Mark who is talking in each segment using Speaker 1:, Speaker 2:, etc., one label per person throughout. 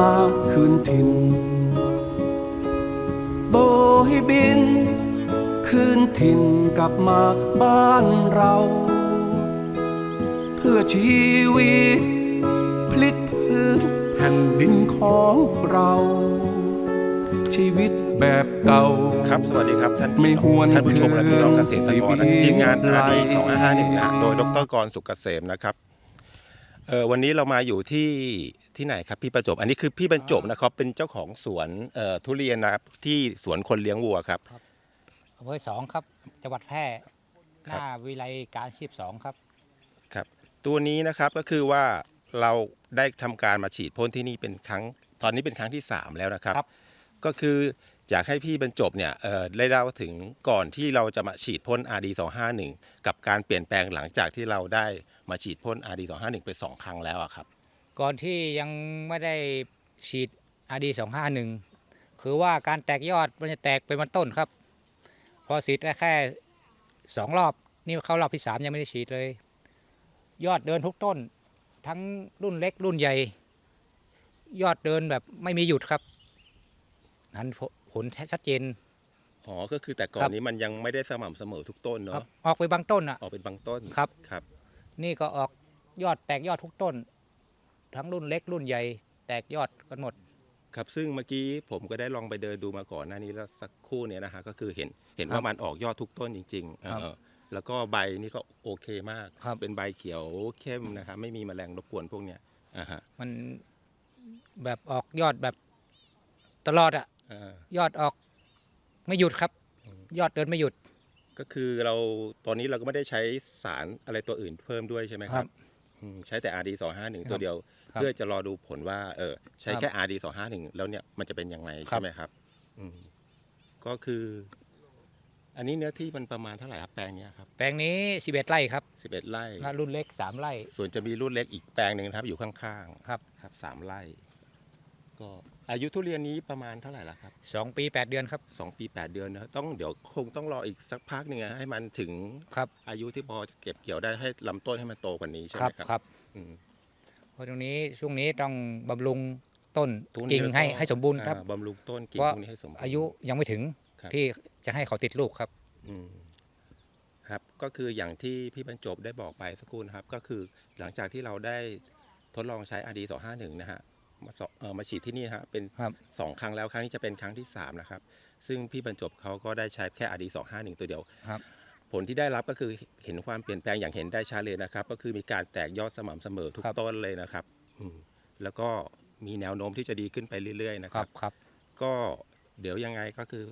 Speaker 1: มาคืนถิ่น โบยบิน คืนถิ่นกลับมาบ้านเรา เพื่อชีวิต พลิกพื้นแผ่นดินของเรา ชีวิตแบบเก่า
Speaker 2: ครับ สวัสดีครับ ท่าน
Speaker 1: ไม่หวน
Speaker 2: ท่านผู้ชมและพี่น้องเกษตรกรนะ
Speaker 1: ชีวิต
Speaker 2: ทีมงาน
Speaker 1: ไหล
Speaker 2: อาดีสองห้าหนึ่งนะโดยดรกรสุกเกษมนะครับ เออวันนี้เรามาอยู่ที่ที่ไหนครับพี่ประจบ อันนี้คือพี่บรรจบนะครับเป็นเจ้าของสวนเอ่อทุเรียนนะครับที่สวนคนเลี้ยงวัวครับ
Speaker 3: อำเภอสองครับ จังหวัดแพร่ห
Speaker 2: ครับ
Speaker 3: น้าวิไลการอาชีพสองครับ
Speaker 2: ครับ ตัวนี้นะครับก็คือว่าเราได้ทำการมาฉีดพ่นที่นี่เป็นครั้ง ตอนนี้เป็นครั้งที่ 3 แล้วนะครับ
Speaker 3: ครับ
Speaker 2: ก็คืออยากให้พี่บรรจบเนี่ยเอ่อได้เล่าถึงก่อนที่เราจะมาฉีดพ่น RD 251กับการเปลี่ยนแปลงหลังจากที่เราได้มาฉีดพ่น RD 251ไปสองครั้งแล้วอะครับ
Speaker 3: ก่อนที่ยังไม่ได้ฉีดอาดีสองห้าหนึ่งคือว่าการแตกยอดมันจะแตกเป็นมันต้นครับ พอฉีดได้แค่สองรอบ นี่เข้ารอบที่สามยังไม่ได้ฉีดเลย ยอดเดินทุกต้น ทั้งรุ่นเล็กรุ่นใหญ่ ยอดเดินแบบไม่มีหยุดครับนั้นผผลชัดเจน
Speaker 2: อ๋อ ก็คือแต่ก่อ
Speaker 3: ครั
Speaker 2: น
Speaker 3: บ
Speaker 2: นี้มันยังไม่ได้สม่ำเสมอทุกต้น
Speaker 3: ครั
Speaker 2: เนาะ
Speaker 3: บออกไปบางต้นอะ
Speaker 2: ออกเป็นบางต้น
Speaker 3: ครับ
Speaker 2: ครับ
Speaker 3: นี่ก็ออกยอดแตกยอดทุกต้น ทั้งรุ่นเล็กรุ่นใหญ่ แตกยอดกันหมด
Speaker 2: ครับซึ่งเมื่อกี้ผมก็ได้ลองไปเดินดูมาก่อนหน้านี้แล้วสักครู่เนี่ยนะฮะก็คือเห็นเห็น
Speaker 3: ครับ
Speaker 2: ว่ามันออกยอดทุกต้นจริงๆเออ
Speaker 3: ครับ
Speaker 2: แล้วก็ใบนี่ก็โอเคมาก
Speaker 3: ครับ
Speaker 2: เป็นใบเขียวเข้มนะครับไม่มีแมลงรบกวนพวกเนี้ยอ่าฮะ
Speaker 3: มันแบบออกยอดแบบตลอดอะ
Speaker 2: อ่าย
Speaker 3: อดออกไม่หยุดครับ ยอดเดินไม่หยุด
Speaker 2: ก็คือเราตอนนี้เราก็ไม่ได้ใช้สารอะไรตัวอื่นเพิ่มด้วยใช่ไหมค
Speaker 3: ครั
Speaker 2: รับบอืมใช้แต่ RD 251 ตัวเดียว
Speaker 3: ครับ
Speaker 2: เพื่อจะรอดูผลว่าเออใช้
Speaker 3: ครับ
Speaker 2: แค่ RD 251 แล้วเนี่ยมันจะเป็นยังไง
Speaker 3: ครับ
Speaker 2: ใช่ไหมครับอืมก็คือ อันนี้เนื้อที่มันประมาณเท่าไหร่ครับแปลงเนี้ยครับ
Speaker 3: แปลงนี้ 11 ไร่ครับ
Speaker 2: 11ไร่
Speaker 3: และรุ่นเล็ก 3 ไร่
Speaker 2: ส่วนจะมีรุ่นเล็กอีกแปลงหนึ่งนะครับอยู่ข้าง
Speaker 3: ครับ
Speaker 2: ๆครับสามไร่ ก็อายุทุเรียนนี้ประมาณเท่าไหร่ละครับ
Speaker 3: 2ปี8เดือนครับ
Speaker 2: สองปีแปดเดือนนะต้องเดี๋ยวคงต้องรออีกสักพักหนึ่งอะให้มันถึง
Speaker 3: ครับ
Speaker 2: อายุที่พอจะเก็บเกี่ยวได้ให้ลำต้นให้มันโตกว่านี้ใช่
Speaker 3: ค
Speaker 2: ไห
Speaker 3: รั
Speaker 2: ม
Speaker 3: บ
Speaker 2: ครับ
Speaker 3: ครับ
Speaker 2: อืม
Speaker 3: เพราะตรงนี้ช่วงนี้ต้องบำรุงต้น
Speaker 2: ตัวนี้
Speaker 3: กิ่งให้
Speaker 2: แล้วก็
Speaker 3: ให้สมบูรณ์ครับ
Speaker 2: อ่าบำรุงต้นกิ่ง
Speaker 3: เพราะ
Speaker 2: พวกนี้ให้สมบูรณ์
Speaker 3: อายุยังไม่ถึง
Speaker 2: ครับ
Speaker 3: ที่จะให้เขาติดลูกครับ
Speaker 2: อืมครับก็คืออย่างที่พี่บรรจบได้บอกไปสักครู่นะครับ ก็คือหลังจากที่เราได้ทดลองใช้ RD 251 นะฮะ มาสอเอ่อมาฉีดที่นี่นะฮะเป็น
Speaker 3: ครับ
Speaker 2: สองครั้งแล้วครั้งนี้จะเป็นครั้งที่สามนะครับ ซึ่งพี่บรรจบเขาก็ได้ใช้แค่ RD 251ตัวเดียว
Speaker 3: ครับ
Speaker 2: ผลที่ได้รับก็คือเห็นความเปลี่ยนแปลงอย่างเห็นได้ชัดเลยนะครับ ก็คือมีการแตกยอดสม่ำเสมอทุก
Speaker 3: ครับ
Speaker 2: ต้นเลยนะครับอืมแล้วก็มีแนวโน้มที่จะดีขึ้นไปเรื่อยๆนะ
Speaker 3: ค
Speaker 2: ค
Speaker 3: รั
Speaker 2: รั
Speaker 3: บ บครับ
Speaker 2: ก็เดี๋ยวยังไงก็คือ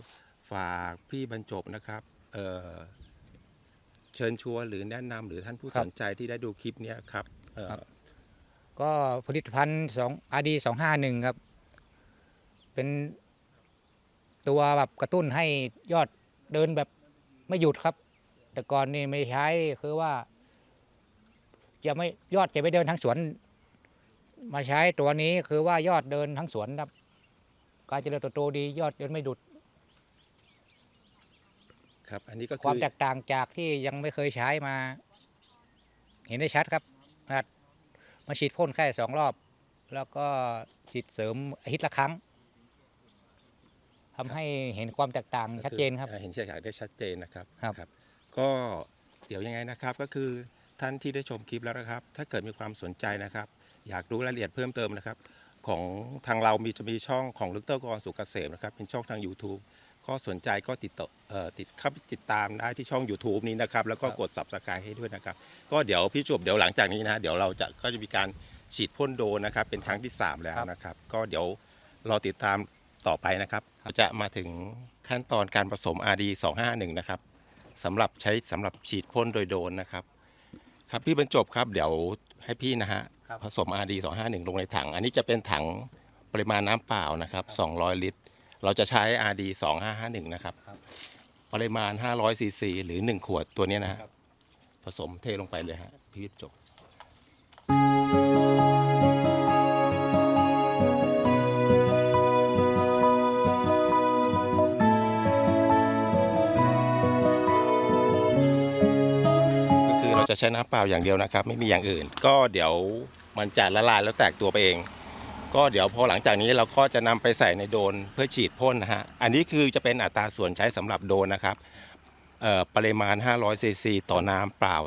Speaker 2: ฝากพี่บรรจบนะครับเอ่อเชิญชวนหรือแนะนำหรือท่านผู้
Speaker 3: ครั
Speaker 2: ส
Speaker 3: บ
Speaker 2: นใจที่ได้ดูคลิปเนี้ยครับเอ่อ
Speaker 3: ครับ ก็ผลิตภัณฑ์สองอาดีสองห้าหนึ่งครับ เป็นตัวแบบกระตุ้นให้ยอดเดินแบบไม่หยุดครับ แต่ก่อนนี่ไม่ใช้คือว่า จะไม่ยอดจะไม่เดินทั้งสวน มาใช้ตัวนี้คือว่ายอดเดินทั้งสวนครับ การเจริญเติบโตดียอดเดินไม่ดุด
Speaker 2: ครับ อันนี้ก็
Speaker 3: ค
Speaker 2: คื
Speaker 3: วาม
Speaker 2: อ
Speaker 3: แตกต่างจากที่ยังไม่เคยใช้มา เห็นได้ชัดครับนะ มาฉีดพ่นแค่สองรอบ แล้วก็ฉีดเสริมอาทิตย์ละครั้งทำให้เห็นความแตกต่างชัดเจนครับ
Speaker 2: อ่าเห็นเฉยๆได้ชัดเจนนะครับ
Speaker 3: ครับ
Speaker 2: ก็เดี๋ยวยังไงนะครับก็คือท่านที่ได้ชมคลิปแล้วนะครับ ถ้าเกิดมีความสนใจนะครับ อยากรู้รายละเอียดเพิ่มเติมนะครับ ของทางเรามีจะมีช่องของดรกรสุกเกษมนะครับ เป็นช่องทาง YouTube ก็สนใจก็ติดต่อเอ่อติดเข้าไปติดตามได้ที่ช่อง YouTube นี้นะครับ แล้วก็
Speaker 3: ครับ
Speaker 2: กด subscribe ให้ด้วยนะครับ ก็เดี๋ยวพี่จบเดี๋ยวหลังจากนี้นะ เดี๋ยวเราจะก็จะมีการฉีดพ่นโดนนะครับ เป็นครั้งที่ 3 แล้วนะครับ ก็เดี๋ยวรอติดตามต่อไปนะครับ จะมาถึงขั้นตอนการผสม RD 251 นะครับสำหรับใช้สำหรับฉีดพ่นโดยโดรนนะครับ ครับพี่บรรจบครับเดี๋ยวให้พี่นะฮะ
Speaker 3: ครับ
Speaker 2: ผสม RD 251 ลงในถัง อันนี้จะเป็นถังปริมาณน้ำเปล่านะครับ 200 ลิตร เราจะใช้ RD 2551 นะครับ
Speaker 3: ครับ
Speaker 2: ปริมาณ 500 ซีซี หรือ 1 ขวดตัวเนี้ยนะฮะผสมเทลงไปเลยฮะพี่บรรจบก็คือเราจะใช้น้ำเปล่าอย่างเดียวนะครับ ไม่มีอย่างอื่น ก็เดี๋ยวมันจะละลายแล้วแตกตัวไปเอง ก็เดี๋ยวพอหลังจากนี้เราก็จะนำไปใส่ในโดนเพื่อฉีดพ่นนะฮะ อันนี้คือจะเป็นอัตราส่วนใช้สำหรับโดนนะครับปริมาณ 500ซีซีต่อน้ำเปล่า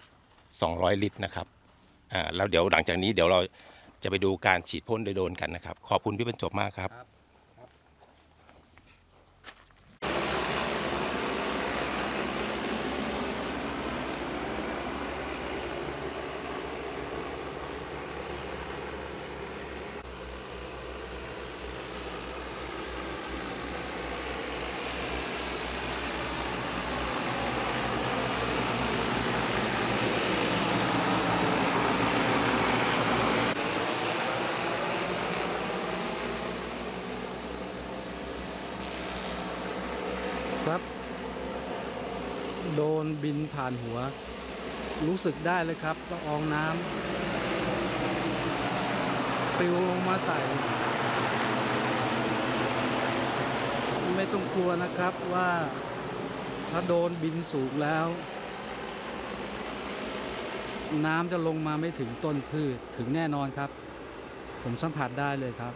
Speaker 2: 200 200 ลิตรนะครับอ่าแล้วเดี๋ยวหลังจากนี้เดี๋ยวเราจะไปดูการฉีดพ่นโดยโดนกันนะครับ ขอบคุณพี่บรรจบมากครับ
Speaker 4: ครับ โดนบินผ่านหัว รู้สึกได้เลยครับละอองน้ำปลิวลงมาใส่ ไม่ต้องกลัวนะครับว่าถ้าโดนบินสูงแล้ว น้ำจะลงมาไม่ถึงต้นพืชถึงแน่นอนครับ ผมสัมผัสได้เลยครับ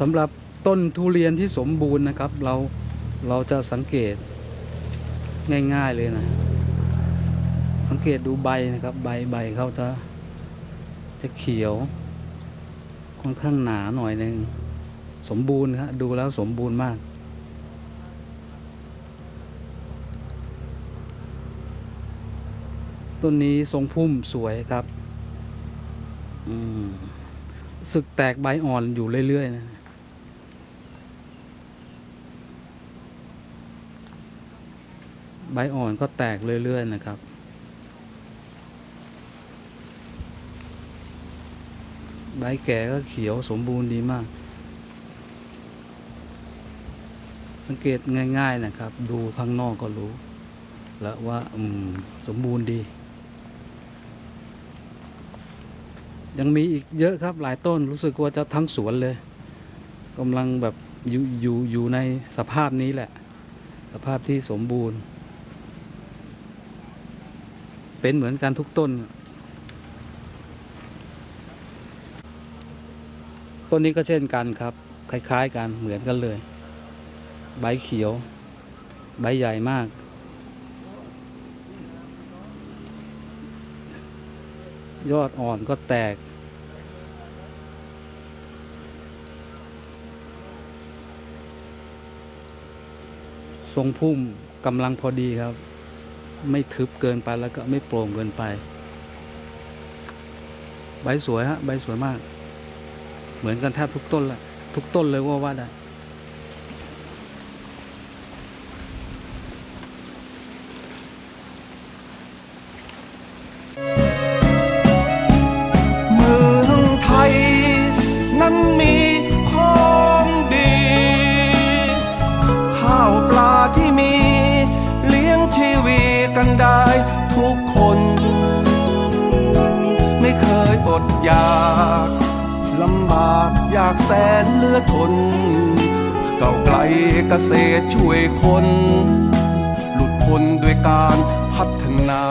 Speaker 4: สำหรับต้นทุเรียนที่สมบูรณ์นะครับ เราเราจะสังเกตง่ายๆเลยนะ สังเกตดูใบนะครับ ใบใบเขาจะจะเขียวค่อนข้างหนาหน่อยหนึ่งสมบูรณ์ครับดูแล้วสมบูรณ์มาก ต้นนี้ทรงพุ่มสวยครับ อืมสึกแตกใบอ่อนอยู่เรื่อยๆนะ ใบอ่อนก็แตกเรื่อย ๆ นะครับ ใบแก่ก็เขียวสมบูรณ์ดีมาก สังเกตง่าย ๆนะครับ ดูข้างนอกก็รู้ แล้วว่าอืมสมบูรณ์ดี ยังมีอีกเยอะครับหลายต้นรู้สึกว่าจะทั้งสวนเลยกำลังแบบอยู่อยู่อยู่ในสภาพนี้แหละ สภาพที่สมบูรณ์ เป็นเหมือนกันทุกต้น ต้นนี้ก็เช่นกันครับ คล้าย ๆ กันเหมือนกันเลย ใบเขียว ใบใหญ่มาก ยอดอ่อนก็แตกทรงพุ่มกำลังพอดีครับ ไม่ทึบเกินไปแล้วก็ไม่โปร่งเกินไป ใบสวยฮะใบสวยมาก เหมือนกันแทบทุกต้นแหละทุกต้นเลยว่าว่าได้
Speaker 1: กันได้ทุกคน ไม่เคยอดอยากลำบากอยากแสนเลือทนเก่าไกลเกษตรช่วยคน หลุดพ้นด้วยการพัฒนา